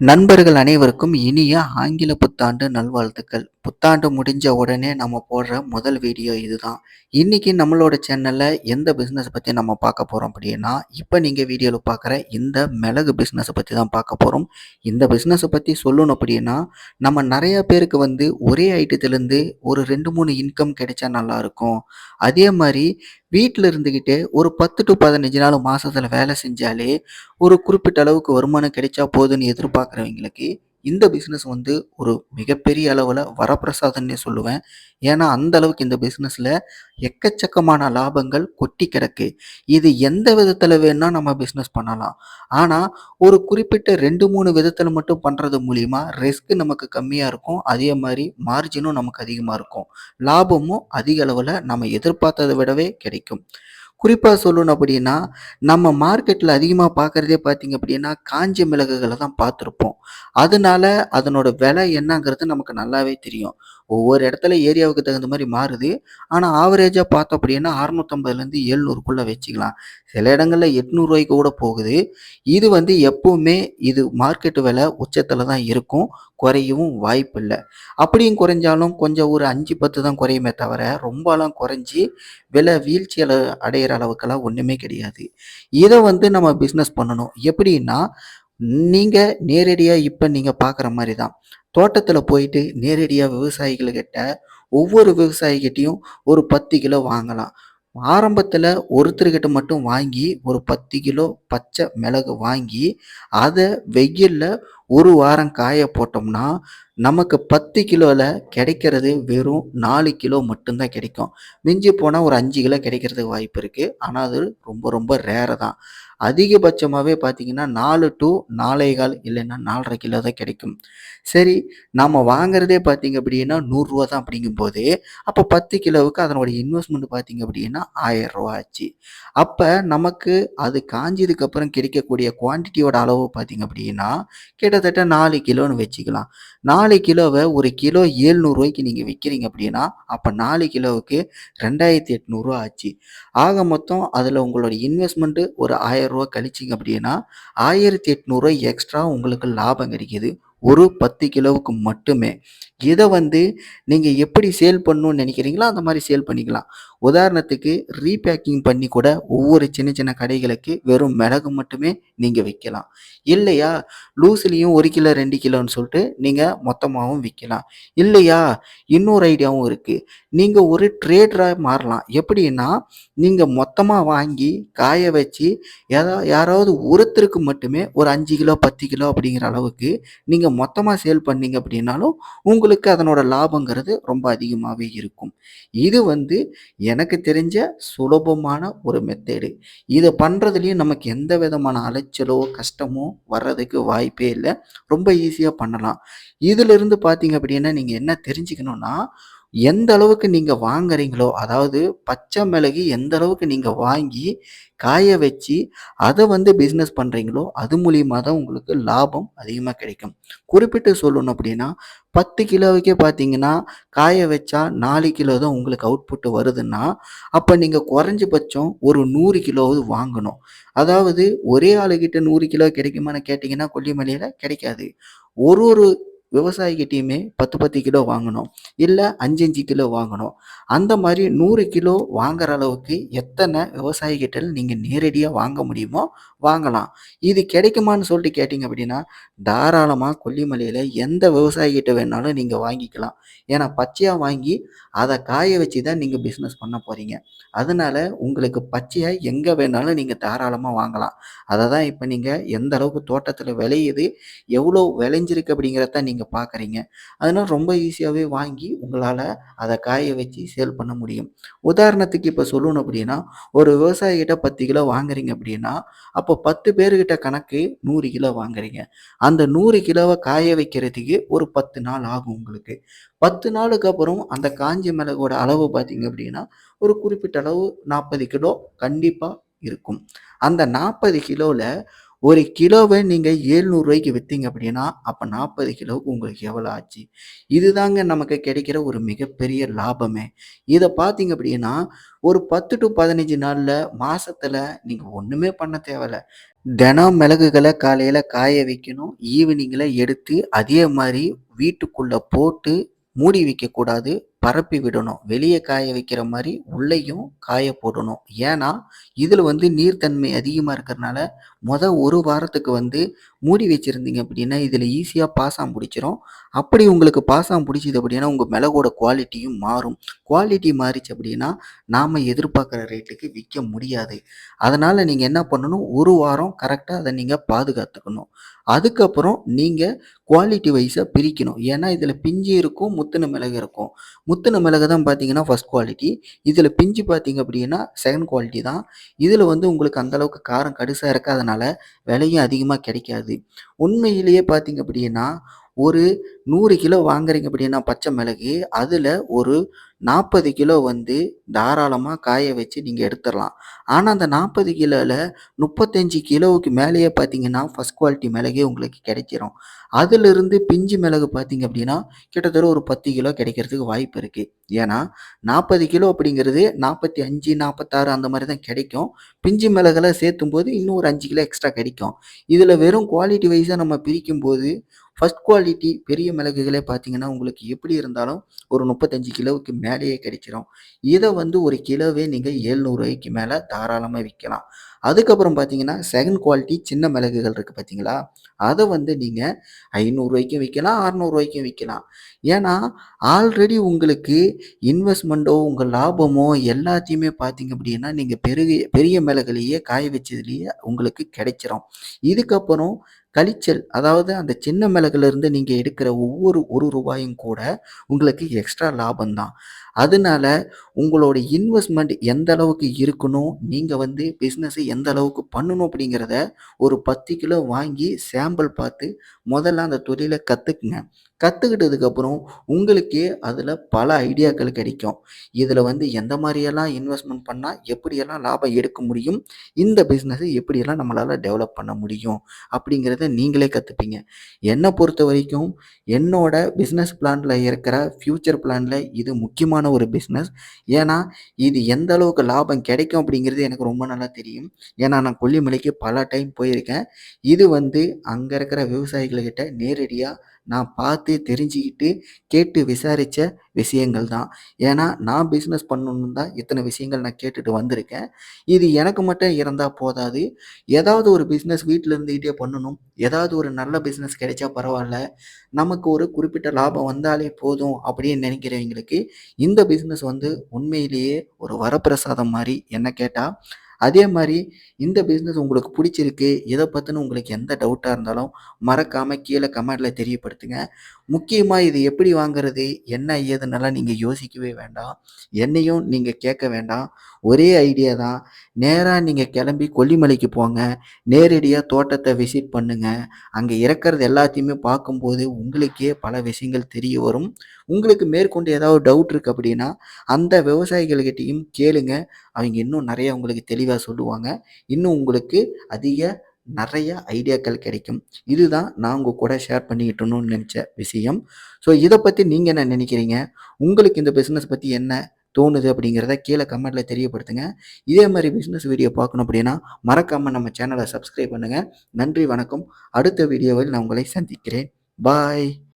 நண்பர்கள் அனைவருக்கும் இனிய ஆங்கில புத்தாண்டு நல்வாழ்த்துக்கள். புத்தாண்டு முடிஞ்ச உடனே நம்ம போடுற முதல் வீடியோ இதுதான். இன்றைக்கி நம்மளோட சேனலில் எந்த பிஸ்னஸ் பற்றி நம்ம பார்க்க போகிறோம் அப்படின்னா, இப்போ நீங்கள் வீடியோவில் பார்க்குற இந்த மிளகு பிஸ்னஸை பற்றி தான் பார்க்க போகிறோம் இந்த பிஸ்னஸை பற்றி சொல்லணும் அப்படின்னா, நம்ம நிறையா பேருக்கு வந்து ஒரே ஐட்டத்திலேருந்து ஒரு 2, 3 இன்கம் கிடைச்சா நல்லாயிருக்கும் அதே மாதிரி வீட்டில் இருந்துக்கிட்டே ஒரு பத்து டு பதினஞ்சு நாள் மாதத்தில் வேலை செஞ்சாலே, ஒரு குறிப்பிட்ட அளவுக்கு வருமானம் கிடைச்சா போதுன்னு எதிர்பார்க்குறவங்களுக்கு, இந்த பிஸ்னஸ் வந்து ஒரு மிகப்பெரிய அளவில் வரப்பிரசாதம்னே சொல்லுவேன். ஏன்னா, அந்த அளவுக்கு இந்த பிஸ்னஸில் எக்கச்சக்கமான லாபங்கள் கொட்டி கிடக்கு. இது எந்த விதத்தில் வேணால் நம்ம பிஸ்னஸ் பண்ணலாம். ஆனால் ஒரு குறிப்பிட்ட ரெண்டு மூணு விதத்தில் மட்டும் பண்ணுறது மூலிமா ரிஸ்க் நமக்கு கம்மியாக இருக்கும். அதே மாதிரி மார்ஜினும் நமக்கு அதிகமாக இருக்கும். லாபமும் அதிக அளவில் நம்ம எதிர்பார்த்ததை விடவே கிடைக்கும். குறிப்பாக சொல்லணும் அப்படின்னா, நம்ம மார்க்கெட்டில் அதிகமாக பார்க்குறதே பார்த்தீங்க அப்படின்னா, காஞ்ச மிளகுகளை தான் பார்த்துருப்போம். அதனால அதனோட விலை என்னங்கிறது நமக்கு நல்லாவே தெரியும். ஒவ்வொரு இடத்துல ஏரியாவுக்கு தகுந்த மாதிரி மாறுது. ஆனால் ஆவரேஜாக பார்த்தோம் அப்படின்னா 650லேருந்து 700க்குள்ள வச்சுக்கலாம். சில இடங்களில் ரூ. 800 கூட போகுது. இது வந்து எப்போவுமே இது மார்க்கெட் விலை உச்சத்தில் தான் இருக்கும். குறையவும் வாய்ப்பில்லை அப்படியும் குறைஞ்சாலும் கொஞ்சம் ஒரு 5, 10 தான் குறையுமே தவிர, ரொம்பலாம் குறைஞ்சி விலை வீழ்ச்சியில் அடையிற அளவுக்கெல்லாம் ஒன்றுமே கிடையாது. இதை வந்து நம்ம பிஸ்னஸ் பண்ணணும். எப்படின்னா, நீங்கள் நேரடியாக இப்போ நீங்கள் பார்க்குற மாதிரி தான். தோட்டத்தில் போயிட்டு நேரடியாக விவசாயிகள்கிட்ட ஒவ்வொரு விவசாயிகிட்டையும் ஒரு 10 கிலோ வாங்கலாம். ஆரம்பத்தில் ஒருத்தர்கிட்ட மட்டும் வாங்கி ஒரு 10 கிலோ பச்சை மிளகு வாங்கி, அதை வெயிலில் ஒரு வாரம் காய போட்டோம்னா, நமக்கு பத்து கிலோவில் கிடைக்கிறது வெறும் நாலு கிலோ மட்டும்தான் கிடைக்கும். மிஞ்சி போனால் ஒரு அஞ்சு கிலோ கிடைக்கிறதுக்கு வாய்ப்பு இருக்குது ஆனால் அது ரொம்ப ரொம்ப ரேர் தான். அதிகபட்சமாகவே பார்த்தீங்கன்னா 4 டூ 4 1/4 இல்லைன்னா 4 1/2 கிலோ தான் கிடைக்கும். சரி, நம்ம வாங்குறதே பார்த்தீங்க அப்படின்னா நூறுரூவா தான் அப்படிங்கும்போது, அப்போ பத்து கிலோவுக்கு அதனுடைய இன்வெஸ்ட்மெண்ட் பார்த்தீங்க அப்படின்னா ரூ. 1000 ஆச்சு. அப்போ நமக்கு அது காஞ்சதுக்கு அப்புறம் கிடைக்கக்கூடிய குவான்டிட்டியோட அளவு பார்த்தீங்க அப்படின்னா, கிட்டத்தட்ட நாலு கிலோன்னு வச்சுக்கலாம். நாலு கிலோவை ஒரு கிலோ ஏழ்நூறுவாய்க்கு நீங்கள் விற்கிறீங்க அப்படின்னா, அப்போ நாலு கிலோவுக்கு ரெண்டாயிரத்தி எட்நூறுவா ஆச்சு. ஆக மொத்தம் அதில் உங்களோட இன்வெஸ்ட்மெண்ட்டு ஒரு ஆயிரரூவா கழிச்சிங்க அப்படின்னா, ஆயிரத்தி 1800 எக்ஸ்ட்ரா உங்களுக்கு லாபம் கிடைக்கிது ஒரு 10 கிலோவுக்கு மட்டுமே. இதை வந்து நீங்கள் எப்படி சேல் பண்ணணும்னு நினைக்கிறீங்களோ, அந்த மாதிரி சேல் பண்ணிக்கலாம். உதாரணத்துக்கு ரீபேக்கிங் பண்ணி கூட ஒவ்வொரு சின்ன சின்ன கடைகளுக்கு வெறும் மிளகு மட்டுமே நீங்கள் விற்கலாம் இல்லையா, லூஸ்லேயும் ஒரு கிலோ ரெண்டு கிலோன்னு சொல்லிட்டு நீங்கள் மொத்தமாகவும் விற்கலாம் இல்லையா, இன்னொரு ஐடியாவும் இருக்குது நீங்கள் ஒரு ட்ரேடராக மாறலாம். எப்படின்னா, நீங்கள் மொத்தமாக வாங்கி காய வச்சு ஏதா யாராவது ஒருத்தருக்கு மட்டுமே ஒரு அஞ்சு கிலோ 10 கிலோ அப்படிங்கிற அளவுக்கு நீங்கள் மொத்தமாக சேல் பண்ணீங்க அப்படின்னாலும், உங்களுக்கு அதனோட லாபங்கிறது ரொம்ப அதிகமாகவே இருக்கும். இது வந்து எனக்கு தெரிஞ்ச சுலபமான ஒரு மெத்தேடு. இதை பண்ணுறதுலையும் நமக்கு எந்த விதமான அலைச்சலோ, கஷ்டமோ வர்றதுக்கு வாய்ப்பே இல்லை ரொம்ப ஈஸியாக பண்ணலாம். இதிலிருந்து பார்த்தீங்க அப்படின்னா, நீங்கள் என்ன தெரிஞ்சுக்கணும்னா, எந்த அளவுக்கு நீங்கள் வாங்குறீங்களோ, அதாவது பச்சை மிளகு எந்த அளவுக்கு நீங்கள் வாங்கி, காய வச்சு, அதை வந்து பிஸ்னஸ் பண்ணுறீங்களோ அது மூலியமாக தான் உங்களுக்கு லாபம் அதிகமாக கிடைக்கும். குறிப்பிட்டு சொல்லணும் அப்படின்னா, 10 கிலோவுக்கே பார்த்தீங்கன்னா, காய வச்சா நாலு கிலோ தான் உங்களுக்கு அவுட்புட் வருதுன்னா, அப்போ நீங்கள் குறைஞ்சபட்சம் ஒரு நூறு கிலோவது வாங்கணும். அதாவது ஒரே ஆளுகிட்ட நூறு கிலோ கிடைக்குமான்னு கேட்டிங்கன்னா கொல்லிமலையில் கிடைக்காது. ஒரு ஒரு விவசாயிக்கிட்டேயுமே பத்து பத்து கிலோ வாங்கணும். இல்லை அஞ்சு அஞ்சு கிலோ வாங்கணும். அந்த மாதிரி நூறு கிலோ வாங்குற அளவுக்கு எத்தனை விவசாயிகிட்ட நீங்கள் நேரடியாக வாங்க முடியுமோ வாங்கலாம். இது கிடைக்குமான்னு சொல்லிட்டு கேட்டிங்க அப்படின்னா, தாராளமாக கொல்லிமலையில் எந்த விவசாயிகிட்ட வேணாலும் நீங்கள் வாங்கிக்கலாம். ஏன்னா, பச்சையாக வாங்கி அதை காய வச்சு தான் நீங்கள் பிஸ்னஸ் பண்ண போகிறீங்க அதனால உங்களுக்கு பச்சையாக எங்கே வேணாலும் நீங்கள் தாராளமாக வாங்கலாம். அதை தான் இப்போ நீங்கள் எந்த அளவுக்கு தோட்டத்தில் விளையுது, எவ்வளோ விளைஞ்சிருக்கு அப்படிங்கிறத நீங்கள் நீங்கள் பார்க்குறீங்க. அதனால் ரொம்ப ஈஸியாகவே வாங்கி உங்களால் அதை காய வச்சு சேல் பண்ண முடியும். உதாரணத்துக்கு இப்போ சொல்லணும் அப்படின்னா, ஒரு விவசாயிகிட்ட 10 கிலோ வாங்குறீங்க அப்படின்னா, அப்போ 10 பேர்கிட்ட கணக்கு நூறு கிலோ வாங்குறீங்க. அந்த நூறு கிலோவை காய வைக்கிறதுக்கு ஒரு 10 நாள் ஆகும் உங்களுக்கு. 10 நாளுக்கு அப்புறம் அந்த காஞ்ச மிளகோட அளவு பார்த்தீங்க அப்படின்னா, ஒரு குறிப்பிட்ட அளவு 40 கிலோ கண்டிப்பாக இருக்கும். அந்த நாற்பது கிலோவில் ஒரு கிலோவை நீங்கள் ஏழ்நூறுரூவாய்க்கு விற்றீங்க அப்படின்னா, அப்போ நாற்பது கிலோவுக்கு உங்களுக்கு எவ்வளோ ஆச்சு? இதுதாங்க நமக்கு கிடைக்கிற ஒரு மிகப்பெரிய லாபமே. இதை பார்த்தீங்க அப்படின்னா, ஒரு பத்து டு பதினஞ்சு நாளில் மாதத்தில் நீங்கள் ஒன்றுமே பண்ண தேவையில்ல. தினம் மிளகுகளை காலையில் காய வைக்கணும். ஈவினிங்கில் எடுத்து அதே மாதிரி வீட்டுக்குள்ளே போட்டு மூடி வைக்கக்கூடாது. பரப்பி விடணும். வெளியே காய வைக்கிற மாதிரி உள்ளேயும் காய போடணும். ஏன்னா, இதில் வந்து நீர்த்தன்மை அதிகமாக இருக்கிறனால, மொதல் ஒரு வாரத்துக்கு வந்து மூடி வச்சிருந்தீங்க அப்படின்னா, இதில் ஈஸியாக பாசம் பிடிச்சிரும் அப்படி உங்களுக்கு பாசம் பிடிச்சிது அப்படின்னா, உங்கள் மிளகோட குவாலிட்டியும் மாறும். குவாலிட்டி மாறிச்சு அப்படின்னா, நாம் எதிர்பார்க்குற ரேட்டுக்கு விற்க முடியாது. அதனால் நீங்கள் என்ன பண்ணணும், ஒரு வாரம் கரெக்டாக அதை நீங்கள் பாதுகாத்துக்கணும். அதுக்கப்புறம் நீங்கள் குவாலிட்டி வைஸாக பிரிக்கணும். ஏன்னா, இதில் பிஞ்சு இருக்கும், முத்துன மிளகு இருக்கும். முத்துன மிளகு தான் பார்த்தீங்கன்னா, ஃபர்ஸ்ட் குவாலிட்டி. இதில் பிஞ்சு பார்த்தீங்க அப்படின்னா, செகண்ட் குவாலிட்டி தான். இதில் வந்து உங்களுக்கு அந்தளவுக்கு காரம் கடுசாக இருக்காதனால, விலையும் அதிகமாக கிடைக்காது. உண்மையிலேயே பார்த்தீங்க அப்படின்னா, ஒரு நூறு கிலோ வாங்குறீங்க அப்படின்னா பச்சை மிளகு, அதில் ஒரு 40 கிலோ வந்து தாராளமாக காய வச்சு நீங்கள் எடுத்துடலாம் ஆனால் அந்த நாற்பது கிலோவில் முப்பத்தஞ்சு கிலோவுக்கு மேலேயே பார்த்தீங்கன்னா, ஃபர்ஸ்ட் குவாலிட்டி மிளகே உங்களுக்கு கிடைச்சிரும். அதிலிருந்து பிஞ்சு மிளகு பார்த்தீங்க அப்படின்னா, கிட்டத்தட்ட ஒரு 10 கிலோ கிடைக்கிறதுக்கு வாய்ப்பு இருக்குது ஏன்னா, 40 கிலோ அப்படிங்கிறது 45, 46 அந்த மாதிரி தான் கிடைக்கும். பிஞ்சு மிளகெல்லாம் சேர்த்தும் போது இன்னும் ஒரு அஞ்சு கிலோ எக்ஸ்ட்ரா கிடைக்கும். இதில் வெறும் குவாலிட்டி வைஸாக நம்ம பிரிக்கும்போது, ஃபஸ்ட் குவாலிட்டி பெரிய மிளகுகளே பார்த்தீங்கன்னா, உங்களுக்கு எப்படி இருந்தாலும் ஒரு 35 கிலோவுக்கு மேலேயே கிடைச்சிரும். இதை வந்து ஒரு கிலோவே நீங்கள் ஏழ்நூறுவாய்க்கு மேலே தாராளமாக விற்கலாம் அதுக்கப்புறம் பார்த்தீங்கன்னா, செகண்ட் குவாலிட்டி சின்ன மிளகுகள் இருக்குது பார்த்தீங்களா? அதை வந்து நீங்கள் ஐநூறுரூவாய்க்கும் விற்கலாம் அறநூறுவாய்க்கும் விற்கலாம் ஏன்னா, ஆல்ரெடி உங்களுக்கு இன்வெஸ்ட்மெண்ட்டோ உங்கள் லாபமோ எல்லாத்தையுமே பார்த்தீங்க அப்படின்னா, நீங்கள் பெருகிய பெரிய மிளகுலேயே காய வச்சதுலேயே உங்களுக்கு கிடைச்சிரும். இதுக்கப்புறம் கழிச்சல் அதாவது அந்த சின்ன மிளகுலேருந்து நீங்கள் எடுக்கிற ஒவ்வொரு ஒரு ரூபாயும் கூட உங்களுக்கு எக்ஸ்ட்ரா லாபம் தான். அதனால உங்களோட இன்வெஸ்ட்மெண்ட் எந்த அளவுக்கு இருக்கணும், நீங்க வந்து பிஸ்னஸை எந்த அளவுக்கு பண்ணணும் அப்படிங்கிறத ஒரு 10 கிலோ வாங்கி சாம்பிள் பார்த்து முதல்ல அந்த தொழிலை கத்துக்குங்க. கற்றுக்கிட்டதுக்கப்புறம் உங்களுக்கே அதில் பல ஐடியாக்கள் கிடைக்கும். இதில் வந்து எந்த மாதிரியெல்லாம் இன்வெஸ்ட்மெண்ட் பண்ணால் எப்படியெல்லாம் லாபம் எடுக்க முடியும், இந்த பிஸ்னஸை எப்படியெல்லாம் நம்மளால் டெவலப் பண்ண முடியும், அப்படிங்கிறத நீங்களே கற்றுப்பீங்க என்னை பொறுத்த வரைக்கும் என்னோட பிஸ்னஸ் பிளானில் இருக்கிற ஃப்யூச்சர் பிளானில் இது முக்கியமான ஒரு பிஸ்னஸ் ஏன்னா, இது எந்த அளவுக்கு லாபம் கிடைக்கும் அப்படிங்கிறது எனக்கு ரொம்ப நல்லா தெரியும். ஏன்னா, நான் கொல்லிமலைக்கு பல டைம் போயிருக்கேன். இது வந்து அங்கே இருக்கிற விவசாயிகள்கிட்ட நேரடியாக நான் பார்த்து தெரிஞ்சுக்கிட்டு, கேட்டு விசாரித்த விஷயங்கள் தான். ஏன்னா, நான் பிஸ்னஸ் பண்ணணுன்னு தான் இத்தனை விஷயங்கள் நான் கேட்டுட்டு வந்திருக்கேன். இது எனக்கு மட்டும் இறந்தால் போதாது. ஏதாவது ஒரு பிஸ்னஸ் வீட்டில் இருந்துக்கிட்டே பண்ணணும். ஏதாவது ஒரு நல்ல பிஸ்னஸ் கிடைச்சா பரவாயில்ல நமக்கு ஒரு குறிப்பிட்ட லாபம் வந்தாலே போதும் அப்படின்னு நினைக்கிறவங்களுக்கு, இந்த பிஸ்னஸ் வந்து உண்மையிலேயே ஒரு வரப்பிரசாதம் மாதிரி என்ன கேட்டால் அதே மாதிரி இந்த பிஸ்னஸ் உங்களுக்கு பிடிச்சிருக்கு எதை பற்றின உங்களுக்கு எந்த டவுட்டாக இருந்தாலும் மறக்காமல் கீழே கமெண்ட்டில் தெரியப்படுத்துங்க. முக்கியமாக இது எப்படி வாங்குறது, என்ன ஏதுன்னெல்லாம் நீங்கள் யோசிக்கவே வேண்டாம். என்னையும் நீங்கள் கேட்க வேண்டாம். ஒரே ஐடியா தான். நேராக நீங்கள் கிளம்பி கொல்லிமலைக்கு போங்க. நேரடியாக தோட்டத்தை விசிட் பண்ணுங்கள் அங்கே இருக்கிறது எல்லாத்தையுமே பார்க்கும்போது உங்களுக்கே பல விஷயங்கள் தெரிய வரும். உங்களுக்கு மேற்கொண்டு ஏதாவது டவுட் இருக்கு அப்படின்னா, அந்த விவசாயிகள்கிட்டையும் கேளுங்க. அவங்க இன்னும் நிறைய உங்களுக்கு தெளிவாக சொல்லுவாங்க. இன்னும் உங்களுக்கு அதிக நிறைய ஐடியாக்கள் கிடைக்கும். இதுதான் நான் உங்க கூட ஷேர் பண்ணிக்கிட்டணும்னு நினச்ச விஷயம். ஸோ இதை பற்றி நீங்கள் என்ன நினைக்கிறீங்க? உங்களுக்கு இந்த பிஸ்னஸ் பற்றி என்ன தோணுது அப்படிங்கிறத கீழே கமெண்ட்டில் தெரியப்படுத்துங்க. இதே மாதிரி பிஸ்னஸ் வீடியோ பார்க்கணும் அப்படின்னா, மறக்காமல் நம்ம சேனலை சப்ஸ்கிரைப் பண்ணுங்கள் நன்றி, வணக்கம். அடுத்த வீடியோவில் நான் உங்களை சந்திக்கிறேன். பாய்.